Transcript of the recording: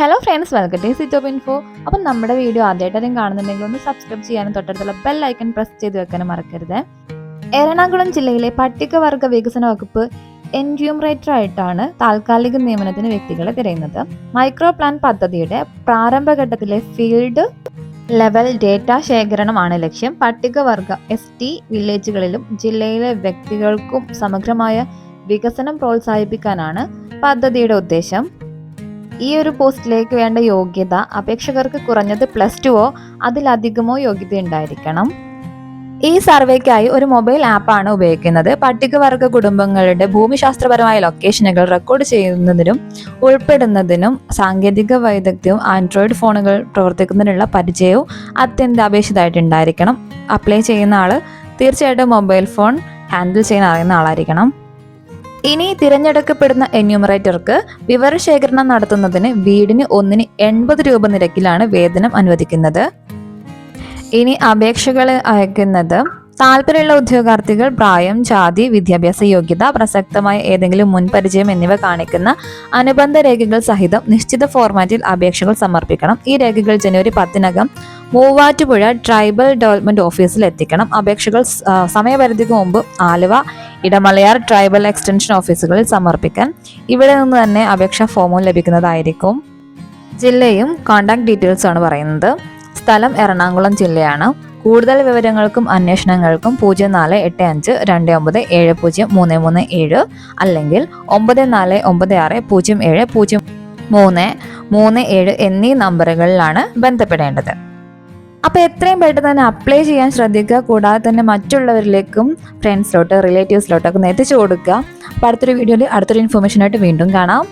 Hello friends welcome to സിറ്റോപ്പ് info അപ്പം നമ്മുടെ വീഡിയോ ആദ്യമായിട്ടാരും കാണുന്നുണ്ടെങ്കിൽ ഒന്ന് സബ്സ്ക്രൈബ് ചെയ്യാനും തൊട്ടടുത്തുള്ള ബെൽ ഐക്കൺ പ്രസ് ചെയ്ത് വെക്കാനും മറക്കരുത്. എറണാകുളം ജില്ലയിലെ പട്ടികവർഗ വികസന വകുപ്പ് എൻഡ്യൂമറേറ്റർ ആയിട്ടാണ് താൽക്കാലിക നിയമനത്തിന് വ്യക്തികളെ തിരയുന്നത്. മൈക്രോ പ്ലാൻ പദ്ധതിയുടെ പ്രാരംഭഘട്ടത്തിലെ ഫീൽഡ് ലെവൽ ഡേറ്റ ശേഖരണമാണ് ലക്ഷ്യം. പട്ടികവർഗ എസ് ടി വില്ലേജുകളിലും ജില്ലയിലെ വ്യക്തികൾക്കും സമഗ്രമായ വികസനം പ്രോത്സാഹിപ്പിക്കാനാണ് പദ്ധതിയുടെ ഉദ്ദേശം. ഈ ഒരു പോസ്റ്റിലേക്ക് വേണ്ട യോഗ്യത അപേക്ഷകർക്ക് കുറഞ്ഞത് പ്ലസ് ടുവോ അതിലധികമോ യോഗ്യത ഉണ്ടായിരിക്കണം. ഈ സർവേക്കായി ഒരു മൊബൈൽ ആപ്പാണ് ഉപയോഗിക്കുന്നത്. പട്ടികവർഗ കുടുംബങ്ങളുടെ ഭൂമിശാസ്ത്രപരമായ ലൊക്കേഷനുകൾ റെക്കോർഡ് ചെയ്യുന്നതിനും ഉൾപ്പെടുന്നതിനും സാങ്കേതിക വൈദഗ്ധ്യവും ആൻഡ്രോയിഡ് ഫോണുകൾ പ്രവർത്തിക്കുന്നതിനുള്ള പരിചയവും അത്യന്താപേക്ഷിതമായിട്ടുണ്ടായിരിക്കണം അപ്ലൈ ചെയ്യുന്ന ആൾ തീർച്ചയായിട്ടും മൊബൈൽ ഫോൺ ഹാൻഡിൽ ചെയ്യാൻ അറിയുന്ന ആളായിരിക്കണം. ഇനി തിരഞ്ഞെടുക്കപ്പെടുന്ന എന്യൂമറേറ്റർക്ക് വിവരശേഖരണം നടത്തുന്നതിന് വീടിന് ഒന്നിന് എൺപത് രൂപ നിരക്കിലാണ് വേതനം അനുവദിക്കുന്നത്. ഇനി അപേക്ഷകൾ അയക്കുന്നത് താല്പര്യമുള്ള ഉദ്യോഗാർത്ഥികൾ പ്രായം ജാതി വിദ്യാഭ്യാസ യോഗ്യത പ്രസക്തമായ ഏതെങ്കിലും മുൻപരിചയം എന്നിവ കാണിക്കുന്ന അനുബന്ധ രേഖകൾ സഹിതം നിശ്ചിത ഫോർമാറ്റിൽ അപേക്ഷകൾ സമർപ്പിക്കണം. ഈ രേഖകൾ ജനുവരി പത്തിനകം മൂവാറ്റുപുഴ ട്രൈബൽ ഡെവലപ്മെന്റ് ഓഫീസിൽ എത്തിക്കണം. അപേക്ഷകൾ സമയപരിധിക്ക് മുമ്പ് ആലുവ ഇടമലയാർ ട്രൈബൽ എക്സ്റ്റൻഷൻ ഓഫീസുകളിൽ സമർപ്പിക്കാൻ ഇവിടെ നിന്ന് തന്നെ അപേക്ഷാ ഫോമും ലഭിക്കുന്നതായിരിക്കും. ജില്ലയും കോൺടാക്ട് ഡീറ്റെയിൽസ് ആണ് പറയുന്നത്. സ്ഥലം എറണാകുളം ജില്ലയാണ്. കൂടുതൽ വിവരങ്ങൾക്കും അന്വേഷണങ്ങൾക്കും പൂജ്യം നാല് എട്ട് അഞ്ച് രണ്ട് ഒമ്പത് ഏഴ് പൂജ്യം മൂന്ന് മൂന്ന് ഏഴ് അല്ലെങ്കിൽ ഒമ്പത് നാല് ഒമ്പത് ആറ് പൂജ്യം ഏഴ് പൂജ്യം മൂന്ന് മൂന്ന് ഏഴ് എന്നീ നമ്പറുകളിലാണ് ബന്ധപ്പെടേണ്ടത്. അപ്പോൾ എത്രയും പെട്ടെന്ന് തന്നെ അപ്ലൈ ചെയ്യാൻ ശ്രദ്ധിക്കുക. കൂടാതെ തന്നെ മറ്റുള്ളവരിലേക്കും ഫ്രണ്ട്സിലോട്ട് റിലേറ്റീവ്സിലോട്ടൊക്കെ എത്തിച്ചു കൊടുക്കുക. അപ്പോൾ അടുത്തൊരു വീഡിയോയിൽ അടുത്തൊരു ഇൻഫർമേഷനായിട്ട് വീണ്ടും കാണാം.